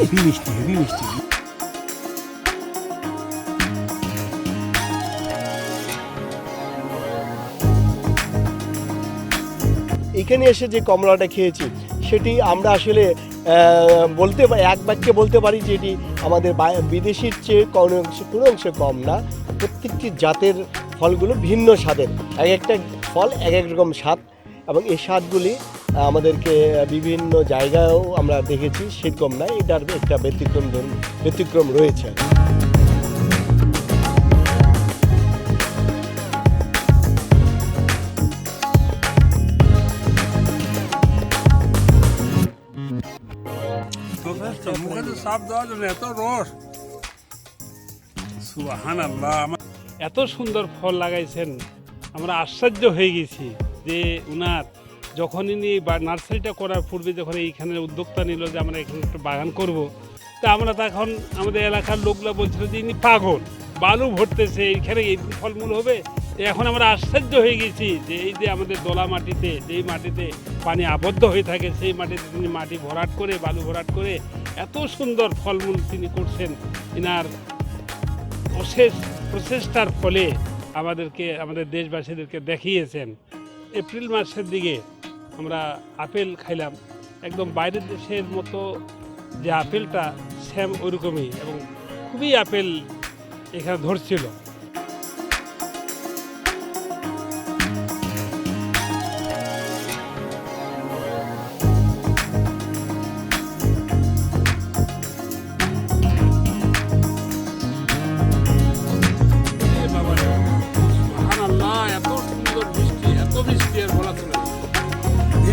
Heavy মিষ্টি heavy মিষ্টি এখানে এসে যে কমলাটা খেয়েছি, সেটি আমরা আসলে বলতে এক বাক্যে বলতে পারি যে এটি আমাদের বিদেশির চেয়ে কোনো অংশে কোনো অংশে কম না। প্রত্যেকটি জাতের ফলগুলো ভিন্ন স্বাদের। এক একটা ফল এক এক রকম স্বাদ এবং এই স্বাদগুলি আমাদেরকে বিভিন্ন জায়গায়ও আমরা দেখেছি সেরকম না এটার একটা ব্যতিক্রম ব্যতিক্রম রয়েছে। যথেষ্ট মুখে তো সাপ দেওয়ার জন্য এত রস। সুবাহান আল্লাহ আমার এত সুন্দর ফল লাগাইছেন আমরা আশ্চর্য হয়ে গেছি যে উনার যখন ইনি বা নার্সারিটা করার পূর্বে যখন এইখানে উদ্যোক্তা নিল যে আমরা এখানে একটা বাগান করব, তা আমরা তখন আমাদের এলাকার লোকরা বলছিল যে ইনি পাগল, বালু ভরতেছে, এইখানে এই ফলমূল হবে। এখন আমরা আশ্চর্য হয়ে গেছি যে এই যে আমাদের দোলা মাটিতে, যেই মাটিতে পানি আবদ্ধ হয়ে থাকে, সেই মাটিতে তিনি মাটি ভরাট করে, বালু ভরাট করে এত সুন্দর ফলমূল তিনি করছেন। ইনার অশেষ প্রচেষ্টার ফলে আমাদেরকে, আমাদের দেশবাসীদেরকে দেখিয়েছেন। এপ্রিল মাসের দিকে আমরা আপেল খাইলাম। একদম বাইরের দেশের মতো যে আপেলটা স্যাম ওইরকমই এবং খুবই আপেল এখানে ধরছিল।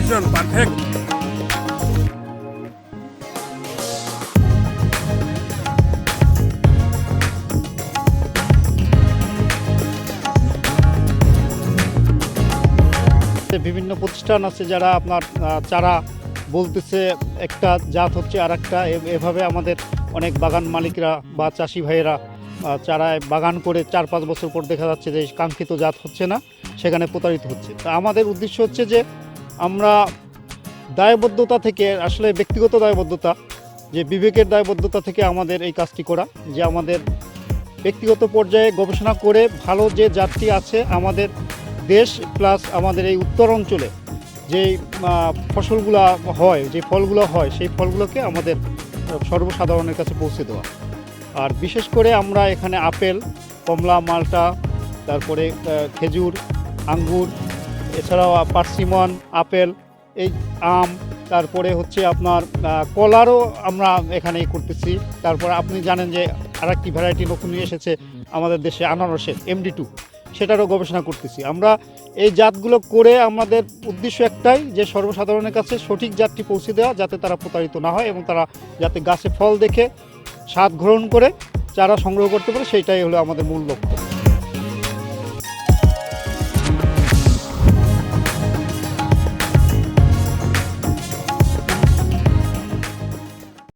ভীষণ পারফেক্ট বিভিন্ন প্রতিষ্ঠান আছে যারা আপনার চারা বলতেছে, একটা জাত হচ্ছে আর একটা এভাবে আমাদের অনেক বাগান মালিকরা বা চাষি ভাইয়েরা চারায় বাগান করে চার পাঁচ বছর পর দেখা যাচ্ছে যে কাঙ্ক্ষিত জাত হচ্ছে না, সেখানে প্রতারিত হচ্ছে। তা আমাদের উদ্দেশ্য হচ্ছে যে আমরা দায়বদ্ধতা থেকে, আসলে ব্যক্তিগত দায়বদ্ধতা, যে বিবেকের দায়বদ্ধতা থেকে আমাদের এই কাজটি করা, যে আমাদের ব্যক্তিগত পর্যায়ে গবেষণা করে ভালো যে জাতটি আছে আমাদের দেশ প্লাস আমাদের এই উত্তর অঞ্চলে যে ফসলগুলো হয়, যে ফলগুলো হয়, সেই ফলগুলোকে আমাদের সর্বসাধারণের কাছে পৌঁছে দেওয়া। আর বিশেষ করে আমরা এখানে আপেল, কমলা, মালটা, তারপরে খেজুর, আঙ্গুর এছাড়াও পার্সিমন, আপেল, এই আম, তারপরে হচ্ছে আপনার কলারও আমরা এখানে করতেছি। তারপর আপনি জানেন যে আর একটি ভ্যারাইটি নতুন এসেছে আমাদের দেশে আনারসের এমডি টু সেটারও গবেষণা করতেছি। আমরা এই জাতগুলো করে আমাদের উদ্দেশ্য একটাই যে সর্বসাধারণের কাছে সঠিক জাতটি পৌঁছে দেওয়া যাতে তারা প্রতারিত না হয় এবং তারা যাতে গাছে ফল দেখে স্বাদ গ্রহণ করে, চারা সংগ্রহ করতে পারে, সেইটাই হলো আমাদের মূল লক্ষ্য।